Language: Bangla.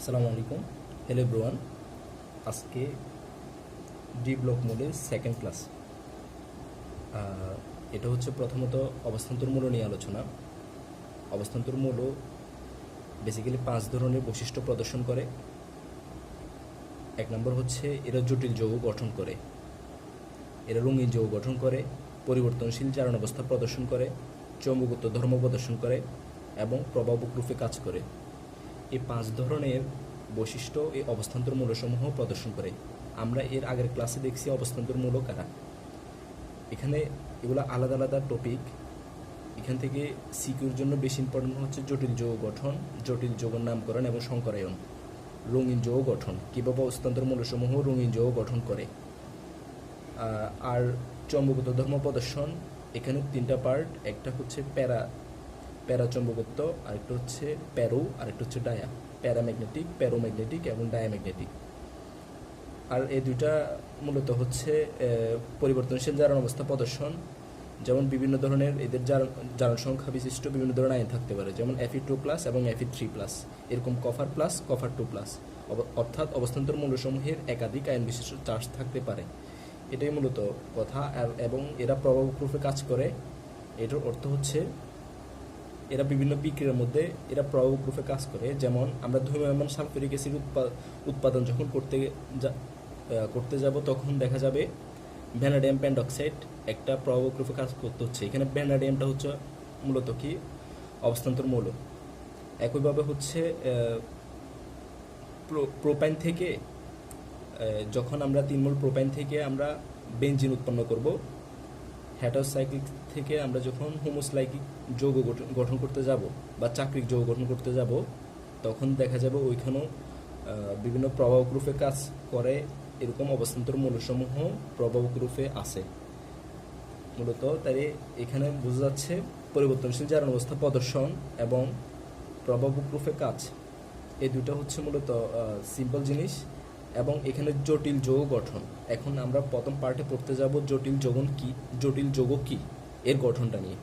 আসসালামু আলাইকুম। হ্যালো ব্রোয়ান আজকে ডি ব্লক মোডের সেকেন্ড ক্লাস এটা হচ্ছে প্রথমত অবস্থান্তর মূল্য নিয়ে আলোচনা। অবস্থান্তর মূল্য বেসিক্যালি পাঁচ ধরনের বৈশিষ্ট্য প্রদর্শন করে। এক নম্বর হচ্ছে, এরা জটিল যৌগ গঠন করে। এরা রঙিন যৌগ গঠন করে, পরিবর্তনশীল চারণ অবস্থা প্রদর্শন করে, চৌম্বকত্ব ধর্ম প্রদর্শন করে, এবং প্রভাবক রূপে কাজ করে। এই পাঁচ ধরনের বৈশিষ্ট্য এই অবস্থান্তর মূলসমূহ প্রদর্শন করে। আমরা এর আগের ক্লাসে দেখছি অবস্থান্তর মূল কারা। এখানে এগুলো আলাদা আলাদা টপিক এখান থেকে সিকিউর জন্য বেশি ইম্পর্টেন্ট হচ্ছে জটিল যৌগ গঠন, জটিল যৌগের নামকরণ এবং সংকরায়ন। রঙিন যৌগ গঠন, কীভাবে অবস্থান্তর মূলসমূহ রঙিন যৌগ গঠন করে। আর চম্বকত্ব ধর্ম প্রদর্শন, এখানে তিনটা পার্ট একটা হচ্ছে প্যারা প্যারাচম্বকত্ব, আরেকটা হচ্ছে প্যারো, আরেকটা হচ্ছে ডায়া। প্যারাম্যাগনেটিক, প্যারোম্যাগনেটিক এবং ডায়াম্যাগনেটিক। আর এই দুইটা মূলত হচ্ছে পরিবর্তনশীল জারণ অবস্থা প্রদর্শন। যেমন বিভিন্ন ধরনের এদের জারণ সংখ্যা বিশিষ্ট বিভিন্ন ধরনের আইন থাকতে পারে, যেমন এফি টু প্লাস এবং এফি থ্রি প্লাস এরকম কফার প্লাস কফার টু প্লাস অর্থাৎ অবস্থান্তর মূল্যসমূহের একাধিক আইন বিশিষ্ট চার্জ থাকতে পারে। এটাই মূলত কথা। এবং এরা প্রভাবক রূপে কাজ করে। এটার অর্থ হচ্ছে এরা বিভিন্ন বিক্রিয়ার মধ্যে এরা প্রভাবক রূপে কাজ করে। যেমন আমরা ধূম্রমান সালফিউরিক অ্যাসিড উৎপাদন যখন করতে করতে যাব, তখন দেখা যাবে ভ্যানাডিয়াম প্যান্ডক্সাইড একটা প্রভাবক রূপে কাজ করতে হচ্ছে। এখানে ভ্যানাডিয়ামটা হচ্ছে মূলত কি? অবস্থান্তর মৌল। একইভাবে হচ্ছে প্রোপাইন থেকে যখন আমরা তিনমূল প্রোপাইন থেকে আমরা বেঞ্জিন উৎপন্ন করব হ্যাটারসাইক্লিক থেকে আমরা যখন হোমোসাইক্লিক যৌগ গঠন- করতে যাব বা চাকরিক যৌগ গঠন করতে যাব, তখন দেখা যাবে ওইখানেও বিভিন্ন প্রভাবক রূপে কাজ করে এরকম অবস্থান্তর মূলসমূহ প্রভাবক রূপে আছে। মূলত তাই এখানে বোঝা যাচ্ছে পরিবর্তনশীল জারণ অবস্থা প্রদর্শন এবং প্রভাবক রূপে কাজ। এই দুটো হচ্ছে মূলত সিম্পল জিনিস। এবং এখানে জটিল যৌগ গঠন। এখন আমরা প্রথম পার্টে পড়তে যাব জটিল যৌগন কি, জটিল যৌগ কি, এর গঠনটা নিয়ে।